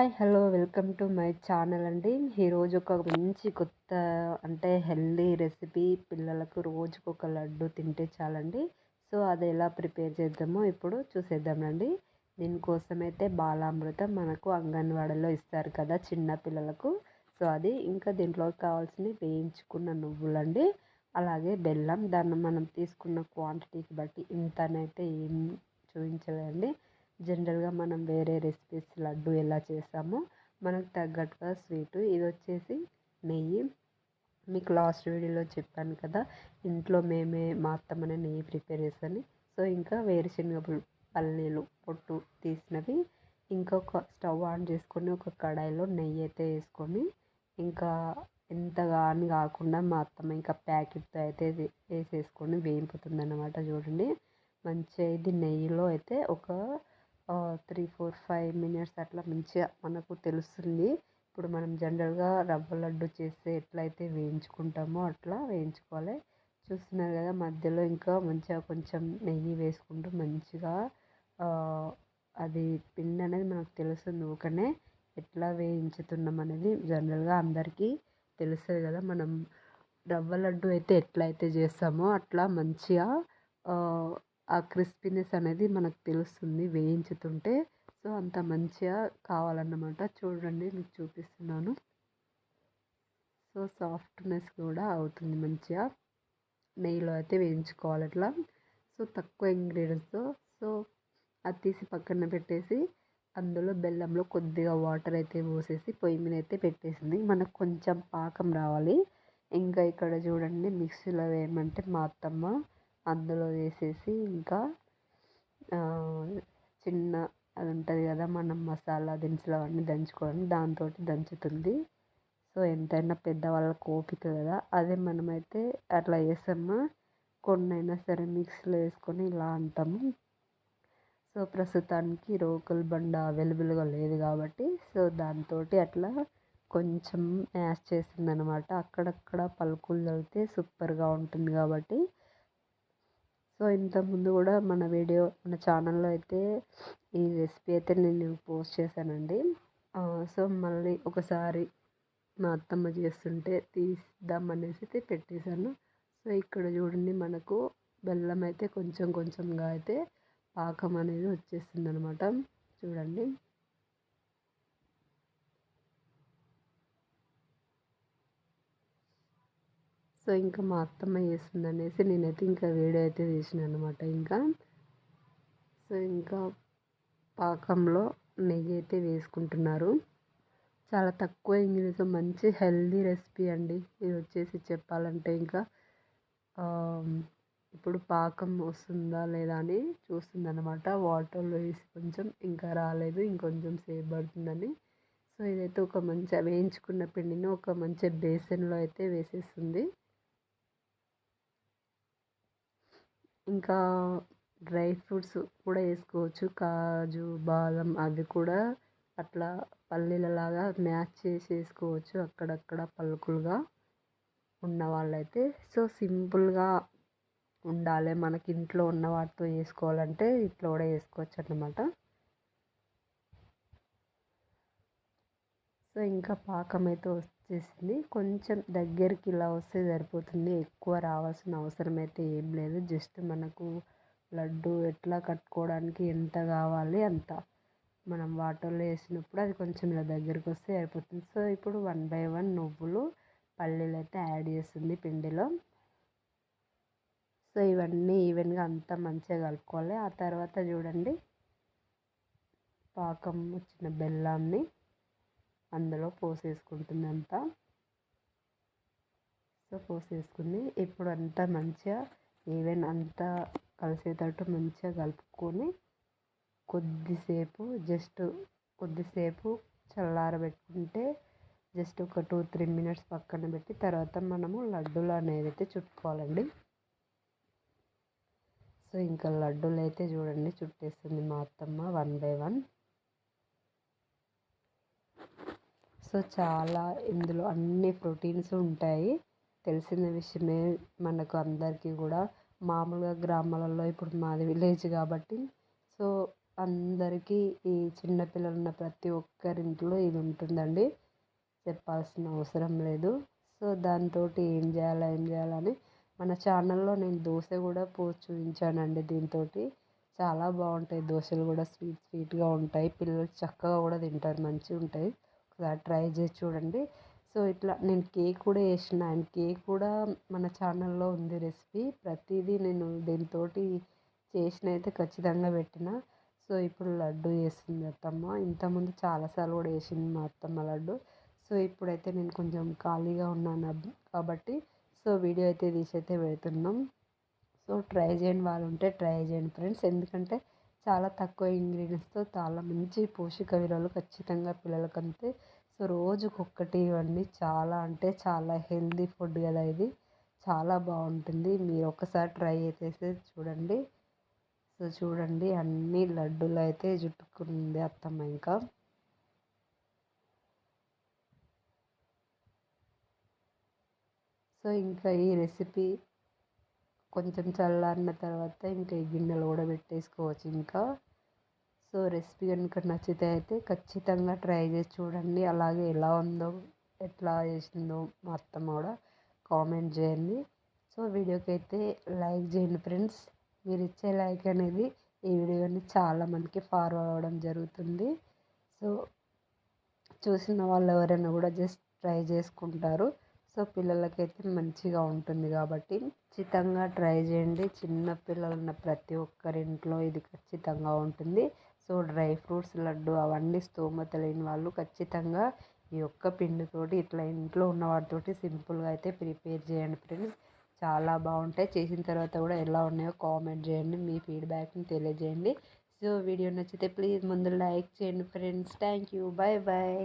Hi hello welcome to my channel అండి. ఈరోజు ఒక మంచి కొత్త అంటే హెల్దీ రెసిపీ పిల్లలకు రోజుకు ఒక లడ్డు తింటే చాలండి. సో అది ఎలా ప్రిపేర్ చేద్దామో ఇప్పుడు చూసేద్దామండి దీనికోసం అయితే బాలామృతం మనకు అంగన్వాడీలో ఇస్తారు కదా చిన్న పిల్లలకు. సో అది ఇంకా దీంట్లో కావాల్సినవి వేయించుకున్న నువ్వులండి. అలాగే బెల్లం దాన్ని మనం తీసుకున్న క్వాంటిటీకి బట్టి ఇంతనైతే ఏం చూపించలేదండి. జనరల్గా మనం వేరే రెసిపీస్ లడ్డు ఎలా చేస్తామో మనకు తగ్గట్టుగా స్వీటు. ఇది వచ్చేసి నెయ్యి. మీకు లాస్ట్ వీడియోలో చెప్పాను కదా ఇంట్లో మేమే మా అత్తమ్మనే నెయ్యి ప్రిపేర్ చేస్తాను సో ఇంకా వేరుశనగ పల్లీలు పొట్టు తీసినవి. ఇంకొక స్టవ్ ఆన్ చేసుకొని ఒక కడాయిలో నెయ్యి అయితే వేసుకొని ఇంకా ఎంతగా అని కాకుండా మా అత్తమ్మ ఇంకా ప్యాకెట్తో అయితే వేసేసుకొని వేయింపుతుంది అన్నమాట చూడండి. మంచిగా ఇది నెయ్యిలో అయితే ఒక త్రీ ఫోర్ ఫైవ్ మినిట్స్ అట్లా మంచిగా మనకు తెలుస్తుంది. ఇప్పుడు మనం జనరల్గా రవ్వ లడ్డు చేస్తే ఎట్లయితే వేయించుకుంటామో అట్లా వేయించుకోవాలి. చూస్తున్నారు కదా మధ్యలో ఇంకా మంచిగా కొంచెం నెయ్యి వేసుకుంటూ మంచిగా అది పిండి అనేది మనకు తెలుస్తుంది. ఊకనే ఎట్లా వేయించుతున్నాం అనేది జనరల్గా అందరికీ తెలుస్తుంది కదా. మనం రవ్వ లడ్డు అయితే ఎట్లయితే చేస్తామో అట్లా మంచిగా ఆ క్రిస్పీనెస్ అనేది మనకు తెలుస్తుంది వేయించుతుంటే. సో అంత మంచిగా కావాలన్నమాట. చూడండి మీకు చూపిస్తున్నాను. సో సాఫ్ట్నెస్ కూడా అవుతుంది మంచిగా. నెయ్యిలో అయితే వేయించుకోవాలి అట్లా. సో తక్కువ ఇంగ్రీడియంట్స్తో సో అది తీసి పక్కన పెట్టేసి అందులో బెల్లంలో కొద్దిగా వాటర్ అయితే పోసేసి పొయ్యి మీద అయితే పెట్టేసింది. మనకు కొంచెం పాకం రావాలి. ఇంకా ఇక్కడ చూడండి మిక్సీలో వేయమంటే మా అత్తమ్మ అందులో వేసేసి ఇంకా చిన్న అది ఉంటుంది కదా మనం మసాలా దినుసులు అవన్నీ దంచుకోవడం దాంతో దంచుతుంది. సో ఎంతైనా పెద్దవాళ్ళకి ఓపిక కదా. అదే మనమైతే అట్లా చేస్తామా? కొన్నైనా సరే మిక్సీలో వేసుకొని ఇలా అంటాము. సో ప్రస్తుతానికి రోకల్ బండ అవైలబుల్గా లేదు కాబట్టి సో దాంతో అట్లా కొంచెం మ్యాష్ చేసింది అనమాట అక్కడక్కడ పలుకులు చల్లితే సూపర్గా ఉంటుంది కాబట్టి సో ఇంతకుముందు కూడా మన వీడియో మన ఛానల్లో అయితే ఈ రెసిపీ అయితే నేను పోస్ట్ చేశానండి. సో మళ్ళీ ఒకసారి మా అత్తమ్మ చేస్తుంటే తీద్దాం అనేసి అయితే పెట్టేశాను. సో ఇక్కడ చూడండి మనకు బెల్లం అయితే కొంచెం కొంచెంగా అయితే పాకం అనేది వచ్చేస్తుంది అనమాట చూడండి. సో ఇంకా మా అత్తమ్మ చేస్తుంది అనేసి నేనైతే ఇంకా వీడియో అయితే తీసిన అనమాట ఇంకా. సో ఇంకా పాకంలో నెయ్యి అయితే వేసుకుంటున్నారు. చాలా తక్కువ ఇంగ్రీడియంట్స్ మంచి హెల్దీ రెసిపీ అండి. ఇది వచ్చేసి చెప్పాలంటే ఇంకా ఇప్పుడు పాకం వస్తుందా లేదా అని చూస్తుంది అనమాట వాటర్లో వేసి కొంచెం ఇంకా రాలేదు ఇంకొంచెం సేపు పడుతుందని. సో ఇదైతే ఒక మంచి వేయించుకున్న పిండిని ఒక మంచి బేసన్లో అయితే వేసేస్తుంది. ఇంకా డ్రై ఫ్రూట్స్ కూడా వేసుకోవచ్చు. కాజు బాదం అవి కూడా అట్లా పల్లీలలాగా మ్యాచ్ చేసి వేసుకోవచ్చు అక్కడక్కడ పలుకులుగా ఉన్న వాళ్ళైతే. సో సింపుల్గా ఉండాలి. మనకి ఇంట్లో ఉన్న వాటితో వేసుకోవాలంటే ఇట్లా కూడా వేసుకోవచ్చు అన్నమాట. సో ఇంకా పాకం అయితే వచ్చేసింది కొంచెం దగ్గరికి ఇలా వస్తే సరిపోతుంది. ఎక్కువ రావాల్సిన అవసరం అయితే ఏం లేదు. జస్ట్ మనకు లడ్డు ఎట్లా కట్టుకోవడానికి ఎంత కావాలి అంత మనం వాటర్లో వేసినప్పుడు అది కొంచెం ఇలా దగ్గరికి వస్తే సరిపోతుంది. సో ఇప్పుడు వన్ బై వన్ నువ్వులు పల్లీలు అయితే యాడ్ చేస్తుంది పిండిలో. సో ఇవన్నీ ఈవెన్గా అంతా మంచిగా కలుపుకోవాలి. ఆ తర్వాత చూడండి. పాకం వచ్చిన బెల్లాన్ని అందులో పోసేసుకుంటుంది అంతా సో పోసేసుకుంది. ఇప్పుడు అంతా మంచిగా ఈవెన్ అంతా కలిసేటట్టు మంచిగా కలుపుకొని కొద్దిసేపు జస్ట్ కొద్దిసేపు చల్లారబెట్టుకుంటే జస్ట్ ఒక టూ త్రీ మినిట్స్ పక్కన పెట్టి తర్వాత మనము లడ్డూలు అనేది అయితే చుట్టుకోవాలండి. సో ఇంకా లడ్డూలు అయితే చూడండి చుట్టేస్తుంది మా అత్తమ్మ వన్ బై వన్. సో చాలా ఇందులో అన్ని ప్రోటీన్స్ ఉంటాయి. తెలిసిన విషయమే మనకు అందరికీ కూడా. మామూలుగా గ్రామాలలో ఇప్పుడు మాది విలేజ్ కాబట్టి. సో అందరికీ ఈ చిన్నపిల్లలు ఉన్న ప్రతి ఒక్కరింట్లో ఇది ఉంటుందండి. చెప్పాల్సిన అవసరం లేదు. సో దాంతో ఏం చేయాలా ఏం చేయాలని మన ఛానల్లో నేను దోశ కూడా పోస్ట్ చూపించానండి దీంతో చాలా బాగుంటాయి దోశలు కూడా. స్వీట్ స్వీట్గా ఉంటాయి. పిల్లలు చక్కగా కూడా తింటారు. మంచిగా ఉంటాయి. ఒకసారి ట్రై చేసి చూడండి. సో ఇట్లా నేను కేక్ కూడా వేసిన అండ్ కేక్ కూడా మన ఛానల్లో ఉంది రెసిపీ. ప్రతిదీ నేను దీంతో చేసిన అయితే ఖచ్చితంగా పెట్టిన. సో ఇప్పుడు లడ్డు వేసింది అత్తమ్మ. ఇంతకుముందు చాలాసార్లు కూడా వేసింది మా అత్తమ్మ లడ్డు. సో ఇప్పుడైతే నేను కొంచెం ఖాళీగా ఉన్నాను కాబట్టి సో వీడియో అయితే తీసి అయితే పెడుతున్నాం. సో ట్రై చేయని వాళ్ళు ఉంటే ట్రై చేయండి ఫ్రెండ్స్. ఎందుకంటే చాలా తక్కువ ఇంగ్రీడియంట్స్తో చాలా మంచి పోషక విలువలు ఖచ్చితంగా పిల్లలకి అంతే సో రోజుకొక్కటి ఇవన్నీ చాలా అంటే చాలా హెల్దీ ఫుడ్ కదా ఇది. చాలా బాగుంటుంది. మీరు ఒకసారి ట్రై చేసేసి చూడండి. సో చూడండి. అన్ని లడ్డూలు అయితే జుట్టుకుంది అత్తమ్మ ఇంకా. సో ఇంకా ఈ రెసిపీ కొంచెం చల్లారిన తర్వాత ఇంకా ఈ గిన్నెలు కూడా పెట్టేసుకోవచ్చు ఇంకా. సో రెసిపీ కనుక నచ్చితే అయితే ఖచ్చితంగా ట్రై చేసి చూడండి. అలాగే ఎలా ఉందో ఎట్లా చేసిందో మా అత్తమ్మ కూడా కామెంట్ చేయండి. సో వీడియోకి అయితే లైక్ చేయండి ఫ్రెండ్స్. మీరు ఇచ్చే లైక్ అనేది ఈ వీడియోని చాలా మందికి ఫార్వర్డ్ అవ్వడం జరుగుతుంది. సో చూసిన వాళ్ళు ఎవరైనా కూడా జస్ట్ ట్రై చేసుకుంటారు. సో పిల్లలకైతే మంచిగా ఉంటుంది కాబట్టి ఖచ్చితంగా ట్రై చేయండి. చిన్న పిల్లలు ఉన్న ప్రతి ఒక్కరింట్లో ఇది ఖచ్చితంగా ఉంటుంది. సో డ్రై ఫ్రూట్స్ లడ్డు అవన్నీ స్తోమత లేని వాళ్ళు ఖచ్చితంగా ఈ యొక్క పిండితోటి ఇట్లా ఇంట్లో ఉన్న వాటితోటి సింపుల్గా అయితే ప్రిపేర్ చేయండి ఫ్రెండ్స్. చాలా బాగుంటాయి. చేసిన తర్వాత కూడా ఎలా ఉన్నాయో కామెంట్ చేయండి. మీ ఫీడ్బ్యాక్ని తెలియజేయండి. సో వీడియో నచ్చితే ప్లీజ్ ముందు లైక్ చేయండి friends. Thank you. Bye bye